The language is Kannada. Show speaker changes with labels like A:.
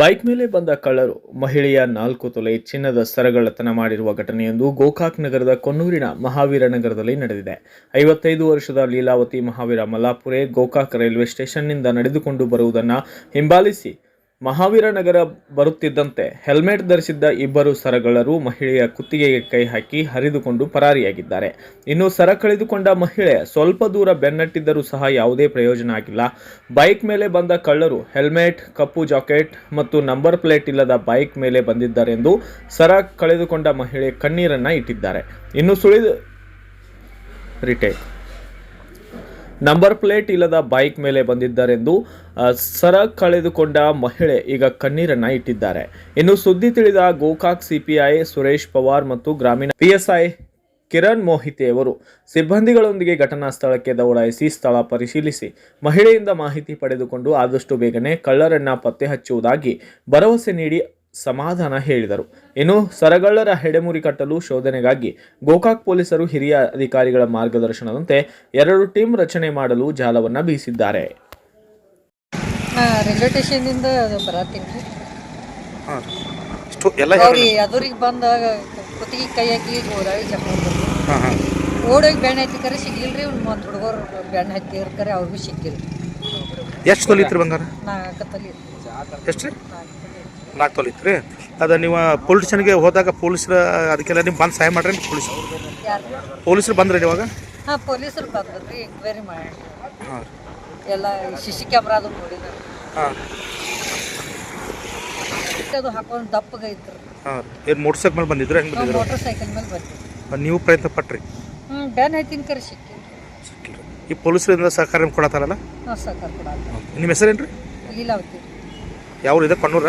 A: ಬೈಕ್ ಮೇಲೆ ಬಂದ ಕಳ್ಳರು ಮಹಿಳೆಯ ನಾಲ್ಕು ತೊಲೆ ಚಿನ್ನದ ಸರಗಳತನ ಮಾಡಿರುವ ಘಟನೆಯೊಂದು ಗೋಕಾಕ್ ನಗರದ ಕೊನ್ನೂರಿನ ಮಹಾವೀರ ನಗರದಲ್ಲಿ ನಡೆದಿದೆ. ಐವತ್ತೈದು ವರ್ಷದ ಲೀಲಾವತಿ ಮಹಾವೀರ ಮಲ್ಲಾಪುರೆ ಗೋಕಾಕ್ ರೈಲ್ವೆ ಸ್ಟೇಷನ್ನಿಂದ ನಡೆದುಕೊಂಡು ಬರುವುದನ್ನು ಹಿಂಬಾಲಿಸಿ ಮಹಾವೀರ ನಗರ ಬರುತ್ತಿದ್ದಂತೆ ಹೆಲ್ಮೆಟ್ ಧರಿಸಿದ್ದ ಇಬ್ಬರು ಸರಗಳರು ಮಹಿಳೆಯ ಕುತ್ತಿಗೆಗೆ ಕೈ ಹಾಕಿ ಹರಿದುಕೊಂಡು ಪರಾರಿಯಾಗಿದ್ದಾರೆ. ಇನ್ನು ಸರ ಕಳೆದುಕೊಂಡ ಮಹಿಳೆ ಸ್ವಲ್ಪ ದೂರ ಬೆನ್ನಟ್ಟಿದ್ದರೂ ಸಹ ಯಾವುದೇ ಪ್ರಯೋಜನ ಆಗಿಲ್ಲ. ಬೈಕ್ ಮೇಲೆ ಬಂದ ಕಳ್ಳರು ಹೆಲ್ಮೆಟ್, ಕಪ್ಪು ಜಾಕೆಟ್ ಮತ್ತು ನಂಬರ್ ಪ್ಲೇಟ್ ಇಲ್ಲದ ಬೈಕ್ ಮೇಲೆ ಬಂದಿದ್ದಾರೆಂದು ಸರ ಕಳೆದುಕೊಂಡ ಮಹಿಳೆ ಕಣ್ಣೀರನ್ನ ಇಟ್ಟಿದ್ದಾರೆ. ಇನ್ನು ಸುಳಿದು ರಿಟೇಕ್ ನಂಬರ್ ಪ್ಲೇಟ್ ಇಲ್ಲದ ಬೈಕ್ ಮೇಲೆ ಬಂದಿದ್ದಾರೆಂದು ಸರ ಕಳೆದುಕೊಂಡ ಮಹಿಳೆ ಈಗ ಕಣ್ಣೀರನ್ನ ಇಟ್ಟಿದ್ದಾರೆ. ಇನ್ನು ಸುದ್ದಿ ತಿಳಿದ ಗೋಕಾಕ್ ಸಿಪಿಐ ಸುರೇಶ್ ಪವಾರ್ ಮತ್ತು ಗ್ರಾಮೀಣ ಪಿಎಸ್ಐ ಕಿರಣ್ ಮೋಹಿತೆ ಅವರು ಸಿಬ್ಬಂದಿಗಳೊಂದಿಗೆ ಘಟನಾ ಸ್ಥಳಕ್ಕೆ ದೌಡಾಯಿಸಿ ಸ್ಥಳ ಪರಿಶೀಲಿಸಿ. ಮಹಿಳೆಯಿಂದ ಮಾಹಿತಿ ಪಡೆದುಕೊಂಡು ಆದಷ್ಟು ಬೇಗನೆ ಕಳ್ಳರನ್ನ ಪತ್ತೆ ಹಚ್ಚುವುದಾಗಿ ಭರವಸೆ ನೀಡಿ ಸಮಾಧಾನ ಹೇಳಿದರು. ಇನ್ನು ಸರಗಳ್ಳರ ಹೆಡೆಮುರಿ ಕಟ್ಟಲು ಶೋಧನೆಗಾಗಿ ಗೋಕಾಕ್ ಪೊಲೀಸರು ಹಿರಿಯ ಅಧಿಕಾರಿಗಳ ಮಾರ್ಗದರ್ಶನದಂತೆ ಎರಡು ಟೀಮ್ ರಚನೆ ಮಾಡಲು ಜಾಲವನ್ನ ಬೀಸಿದ್ದಾರೆ.
B: ರೈಲ್ವೆ ಸ್ಟೇಷನಿಂದ ಬರತ್ತೀನಿ ರೀ. ಅವ್ರಿಗೆ ಎದುರಿಗೆ ಬಂದಾಗ ಕುತ್ತಿಗೆ ಕೈ ಹಾಕಿ ಓಡಾಡಿ ಜಪ್ಪ
C: ಹಾಂ ಹಾಂ.
B: ಓಡೋಗಿ ಬೆಣ್ಣೆ ಹತ್ತಿ ಕರೆ ಸಿಗ್ಲಿಲ್ರಿ ಒಂದು ಒಂದು ಹುಡುಗರು ಬೆಣ್ಣೆ ಹತ್ತಿ ಕರೆ ಅವ್ರಿಗೂ ಸಿಕ್ಕಿಲ್ಲ
C: ಎಷ್ಟು ತೊಲಿತ್ರಿ ಬಂಗಾರ?
B: ನಾಲ್ಕು ತೊಲಿ
C: ಎಷ್ಟು ರೀ?
B: ನಾಲ್ಕು
C: ತೊಲಿತ ರೀ ಅದು ನೀವು ಪೊಲೀಸ್ ಹೋದಾಗ ಪೊಲೀಸರ ಅದಕ್ಕೆಲ್ಲ ನೀವು ಬಂದು ಸಹಾಯ ಮಾಡ್ರಿ ಪೊಲೀಸ್. ಪೊಲೀಸರು ಬಂದ್ರಿ ಇವಾಗ?
B: ಹಾಂ ಪೊಲೀಸರು ಬಂದ್ರಿ ಎಂಕ್ವೈರಿ ಮಾಡಿ.
C: ಹಾಂ.
B: ಎಲ್ಲ ಸಿ ಸಿ ಕ್ಯಾಮ್ರಾ ಅದು ನೋಡಿದ್ರು.
C: ಹಾಂ.
B: ಅದು ಹಾಕೊಂಡು ದಪ್ಪಗೆ ಐತ್ರಿ
C: ಹಾಂ. ಏನು ಮೋಟರ್ ಸೈಕಲ್ ಮೇಲೆ ಬಂದಿದ್ರು ಹೆಂಗೆ ಬಂದಿದ್ರು?
B: ಮೋಟರ್ ಸೈಕಲ್ ಮೇಲೆ ಬಂದ್ವಿ
C: ನೀವು ಪ್ರಯತ್ನ ಪಟ್ರಿ.
B: ಹ್ಞೂ ಬೆಣ್ಣೆ ಹತ್ತಿನ ಕರೆ ಸಿಕ್ಕಿ
C: ಸಿಕ್ಕಿಲ್ರಿ ಈ ಪೊಲೀಸರಿಂದ ಸಹಕಾರ ಕೊಡತ್ತಾರಲ್ಲ?
B: ಹಾಂ ಸಾಕಾರ ಕೂಡ
C: ನಿಮ್ಮ ಹೆಸರೇನು ರೀ
B: ಲೀಲಾವತಿ.
C: ಯಾವ ಇದೆ? ಕಣ್ಣೂರ?